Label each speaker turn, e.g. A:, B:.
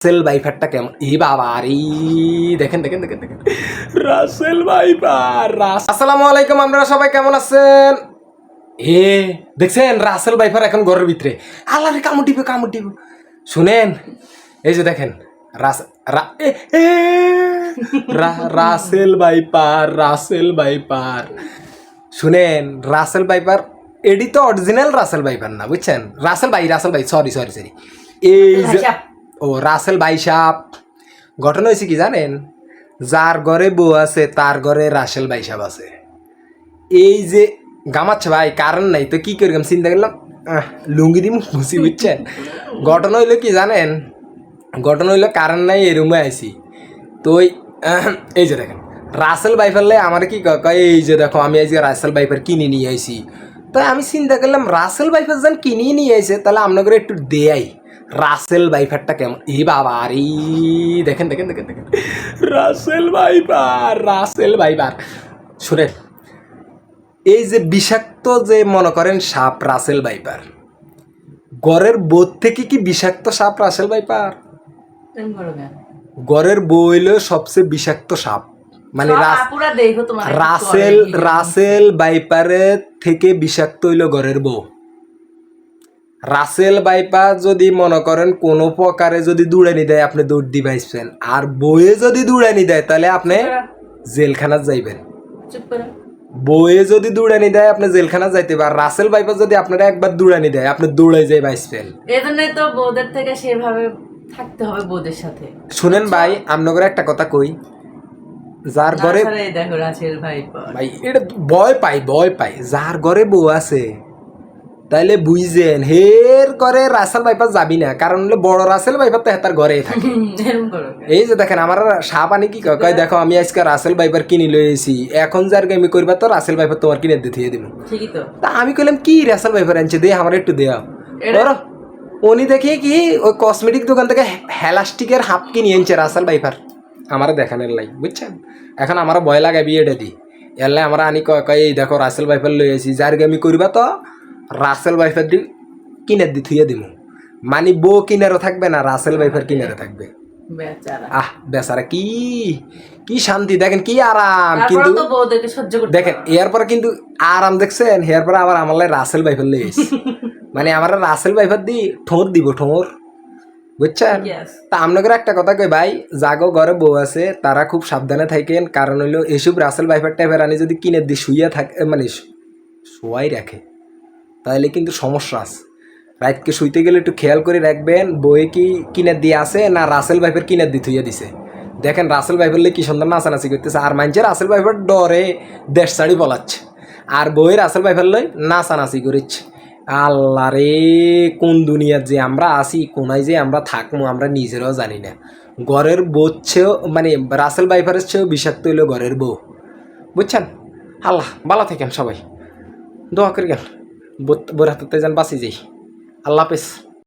A: রাসেল ভাইপারটা কেমন? এই বাবা আরে দেখেন দেখেন দেখেন দেখেন। রাসেল ভাইপার রাস আসসালামু আলাইকুম আপনারা সবাই কেমন আছেন? এ দেখছেন রাসেল ভাইপার এখন ঘরের ভিতরে। আল্লাহ কামড় টিপে কামড় টিপে শুনেন এই যে দেখেন রাস এ, এ, রাসেল ভাইপার রাসেল ভাইপার শুনেন রাসেল ভাইপার এডি তো অরিজিনাল রাসেল ভাইপার না বুঝছেন? রাসেল ভাই রাসেল ভাই সরি সরি সরি এই যে
B: ভাইসাব।
A: ও রাসেল ভাই সাপ ঘটনা হয়েছে কি জানেন? যার ঘরে বউ আছে তার ঘরে রাসেল ভাই সাহেব আছে। এই যে গামাচ্ছে ভাই কারণ নাই তো কি করলাম? চিন্তা করলাম লুঙ্গি দিম খুশি বুঝছেন? ঘটনা হইল কি জানেন? ঘটনা হইল কারণ নাই এই রুমে আইছি। তো এই যে দেখেন রাসেল বাইফারলে আমার কি কয়, এই যে দেখো আমি আজকে রাসেল বাইফার কিনে নিয়ে আইছি। তাই আমি চিন্তা করলাম রাসেল বাইফার যেন কিনে নিয়ে আইছে তাহলে আপনাদের একটু দেয়াই। রাসেল বাইফারটা কেমন? এই বাবা আরে দেখেন দেখেন দেখেন দেখেন। রাসেল বাইফার রাসেল বাইফার শুনেন এই যে বিষাক্ত যে মনে করেন সাপ রাসেল বাইপার গড়ের বোধ থেকে কি বিষাক্ত সাপ রাসেল বাইপার? গড়ের বইল সবচেয়ে বিষাক্ত সাপ। মানে রাসেল রাসেল বাইপারের থেকে বিষাক্ত হইল গড়ের বউ। রাসেল বাইপা যদি মনে করেন কোনো প্রকারে যদি দূরানি দেয় আপনি দৌড় দিবাইছেন আর বইয়ে যদি দূরানি দেয় তাহলে আপনি জেলখানাত যাইবেন। বইয়ে যদি দৌড়ানি দেয় আপনি জেলখানা যাইতে পার রাসেল বাইপা যদি আপনারা একবার দৌড়ানি দেয় আপনি দৌড়াই যাই বাইসপেন
B: এই জন্যই তো বউদের থেকে সেভাবে থাকতে হবে বউদের সাথে।
A: শুনেন ভাই আপনাদের একটা কথা কই। যার ঘরে
B: দেখো রাসেল ভাই
A: ভাই এটা ভয় পাই ভয় পাই। যার ঘরে বউ আছে তাইলে বুঝছেন হের ঘরে রাসেল বাইপার যাবি না কারণ হলে বড় রাসেল বাইপার তো হেতার ঘরেই থাকে।
B: করো?
A: এই যে দেখেন আমার সাপ আনি কি কয়? দেখো আমি আজকে রাসেল বাইপার কিনে লইছি এখন যার গেমি করবা তো রাসেল বাইপার তোমার কিনে দিতে দিব
B: তা।
A: আমি কইলাম কি রাসেল ভাইপার আনছে? দে আমার একটু দেয়া
B: এটা-
A: ধরো উনি দেখি কি ওই কসমেটিক দোকান থেকে হেলাস্টিকের হাফ কিনে আনছে রাসেল ভাইপার আমার দেখানোর লাই বুঝছেন? এখন আমার ভয় লাগে বিয়েটা দি। এলে আমরা আনি কয় এই দেখো রাসেল ভাইপার লই আছি যার গেমি করবা তো রাসেল দি কিনে দি থুয়ে দিমু। মানে বউ কিনারও থাকবে না রাসেল ভাইপার কিনারে থাকবে। আহ বেচারা কি কি শান্তি দেখেন কি আরাম কিন্তু দেখেন এরপরে কিন্তু আরাম দেখছেন এরপরে আবার আমার লাই রাসেল বাইফার লেগেছে মানে আমার রাসেল বাইফার দি ঠোঁর দিব ঠোঁর বুঝছেন? তা আপনাদের একটা কথা কই ভাই জাগো ঘরে বউ আছে তারা খুব সাবধানে থাকেন কারণ হইল এসব রাসেল বাইফার টাইপের আনি যদি কিনে দি শুইয়া থাকে মানে শোয়াই রাখে। তাহলে কিন্তু সমস্যা আছে। রাতকে শুইতে গেলে একটু খেয়াল করে রাখবেন, বইয়ে কি কিনে দিয়ে আসে না রাসেল ভাইফের কিনে দিয়ে থুইয়া দিছে? দেখেন রাসেল ভাইফের কি সুন্দর নাচানাচি করতেছে, আর মানছে রাসেল ভাইফের ডরে দেশ শাড়ি বলাচ্ছে, আর বইয়ের রাসেল ভাইফের লই নাচানাচি করেছে আল্লাহ রে, কোন দুনিয়ার যে আমরা আসি কোনায় যে আমরা থাকব আমরা নিজেরাও জানি না। ঘরের বউর চেয়েও মানে রাসেল ভাইফারের চেয়েও বিষাক্ত হইল ঘরের বউ। বুঝছেন? আল্লাহ, ভালো থাকেন সবাই। দোয়া করি বোর হাতে যেন বাঁচি যাই। আল্লাহ হাফেজ।